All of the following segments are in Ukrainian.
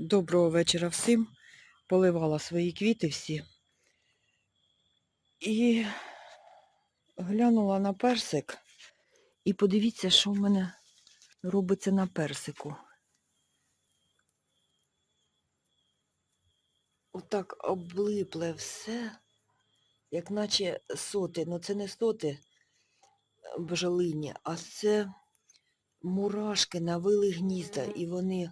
Доброго вечора всім. Поливала свої квіти всі. І глянула на персик. І подивіться, що в мене робиться на персику. Отак облипле все, як наче соти. Ну це не соти бджолині, а це мурашки навили гнізда, і вони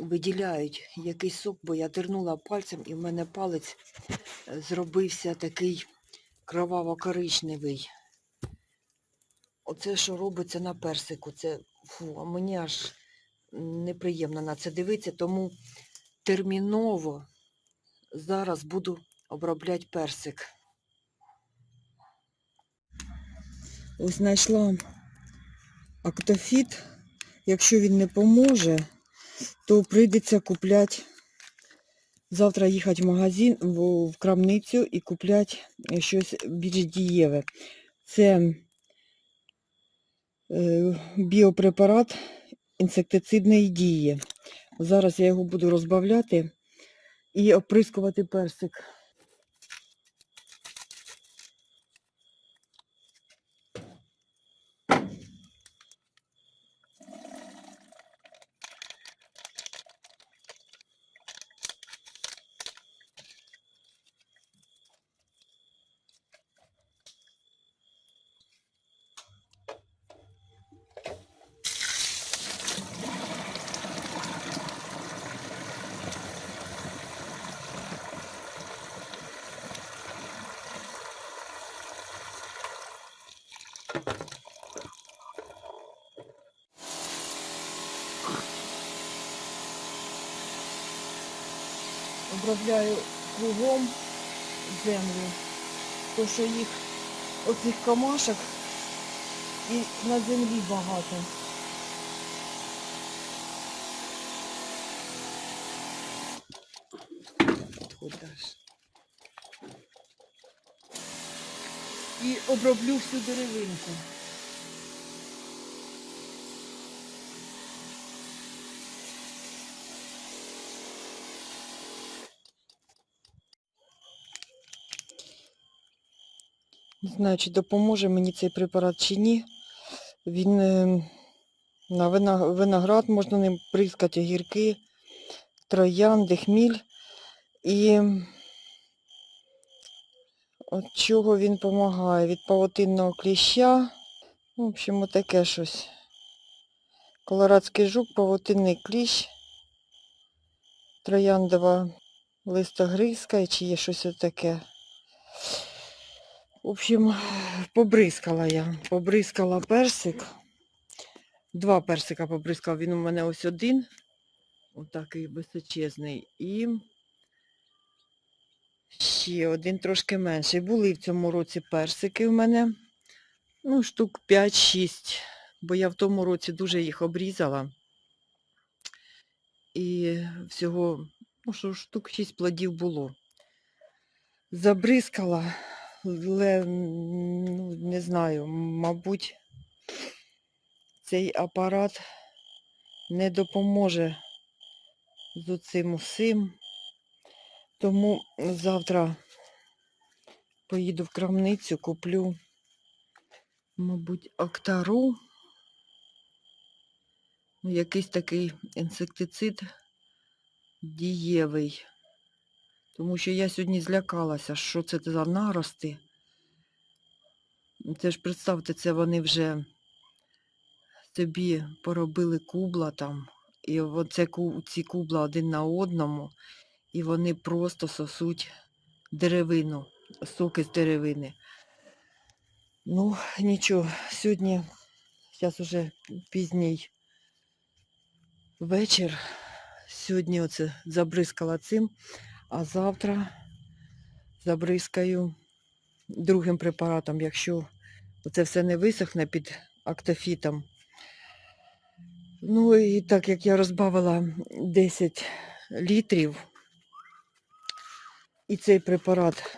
виділяють якийсь сок, бо я тернула пальцем і в мене палець е, зробився такий кроваво-коричневий. Оце, що робиться на персику, це фу, мені аж неприємно на це дивитися, тому терміново зараз буду обробляти персик. Ось знайшла актофіт. Якщо він не поможе, то прийдеться купляти. Завтра їхати в магазин, в, крамницю і купляти щось більш дієве. Це е, біопрепарат інсектицидної дії. Зараз я його буду розбавляти і оприскувати персик. Обробляю кругом землю, то що їх оцих камашок і на землі багато. І оброблю всю деревинку. Не знаю, чи допоможе мені цей препарат чи ні. Він е, на виноград можна ним прискати огірки, троянди, хміль. І от чого він допомагає? Від павутинного кліща. В общем, отаке щось. Колорадський жук, павутинний кліщ, трояндова листогризка, чи є щось таке. В общем, побризкала я. Побризкала персик. Два персика побризкала. Він у мене ось один. Отакий височезний. І ще один трошки менший. Були в цьому році персики в мене. Ну, штук 5-6. Бо я в тому році дуже їх обрізала. І всього, ну що, штук 6 плодів було. Забризкала, але ну, не знаю, мабуть, цей апарат не допоможе з цим усім. Тому завтра поїду в крамницю, куплю, мабуть, октару. Ну, якийсь такий інсектицид дієвий. Тому що я сьогодні злякалася, що це за нарости. Це ж представте, це вони вже собі поробили кубла там. І оце, ці кубла один на одному, і вони просто сосуть деревину, соки з деревини. Ну, нічого, сьогодні, зараз уже пізній вечір. Сьогодні оце забризкала цим, а завтра забризкаю другим препаратом, якщо це все не висохне під актофітом. Ну і так як я розбавила 10 літрів, і цей препарат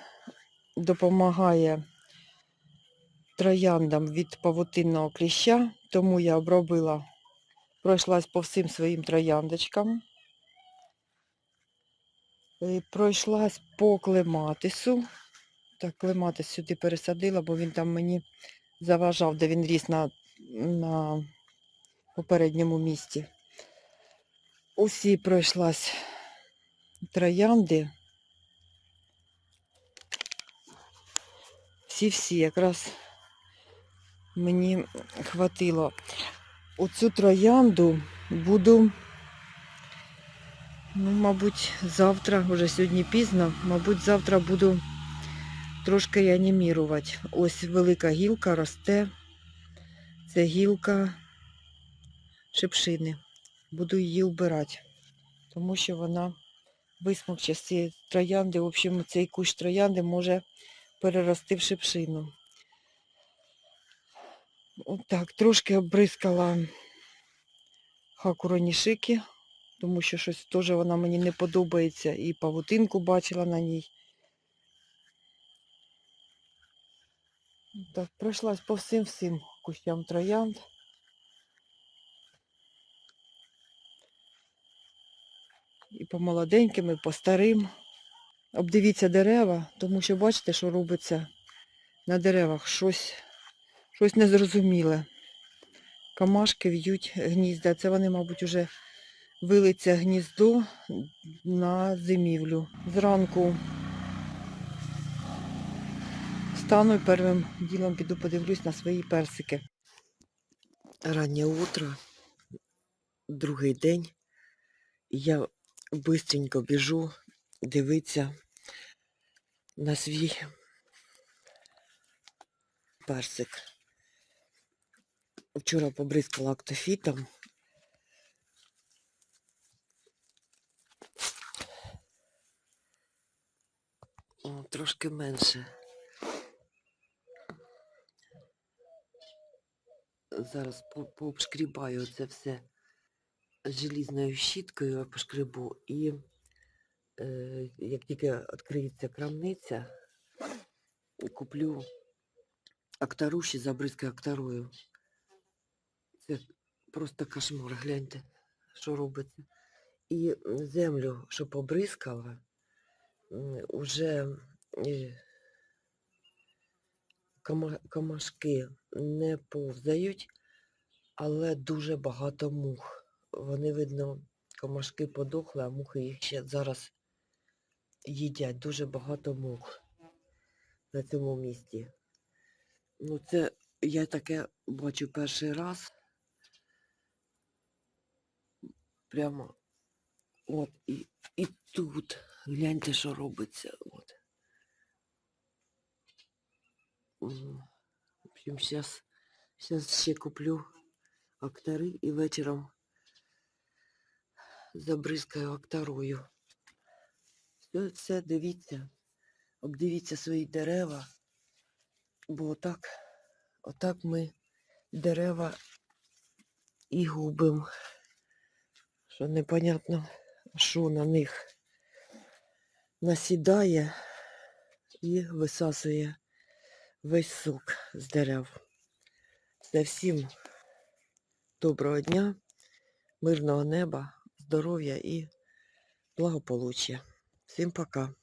допомагає трояндам від павутинного кліща, тому я обробила, пройшлась по всім своїм трояндочкам. Е, Пройшлась по клематису. Так, клематис сюди пересадила, бо він там мені заважав, де він ріс на, на попередньому місці. Усі пройшлась троянди. Всі-всі якраз мені хватило. Оцю троянду буду, ну, мабуть, завтра, вже сьогодні пізно, мабуть, завтра буду трошки анімірувати. Ось велика гілка росте. Це гілка шипшини. Буду її вбирати, тому що вона висмокче з цієї троянди. В общем, цей кущ троянди може перерости в шипшину. Так, трошки обрискала хакуронішики, тому що щось теж вона мені не подобається. І павутинку бачила на ній. Так, пройшлась по всім всім кущам троянд. І по молоденьким, і по старим. Обдивіться дерева, тому що бачите, що робиться на деревах. Щось, щось незрозуміле. Камашки в'ють гнізда. Це вони, мабуть, уже вилиться гніздо на зимівлю. Зранку встану і первим ділом піду подивлюсь на свої персики. Раннє утро, другий день. Я бистренько біжу дивитися на свій персик. Вчора побризкала актофітом. Трошки менше. Зараз пообшкрібаю це все желізною щіткою, я пошкребу і е, як тільки відкриється крамниця, куплю актаруші, забризкаю актарою. Це просто кошмар, гляньте, що робиться. І землю, що побризкала, уже е, комашки не повзають, але дуже багато мух. Вони, видно, комашки подохли, а мухи їх ще зараз їдять. Дуже багато мух на цьому місці. Ну, це я таке бачу перший раз. Прямо от і, і тут. Гляньте, що робиться. От. В общем, зараз, ще куплю актари і вечором забризкаю актарою. Все, все, дивіться, обдивіться свої дерева, бо отак, отак ми дерева і губимо. Що непонятно, що на них насідає і висасує весь сок з дерев. Це всім доброго дня, мирного неба, здоров'я і благополуччя. Всім пока.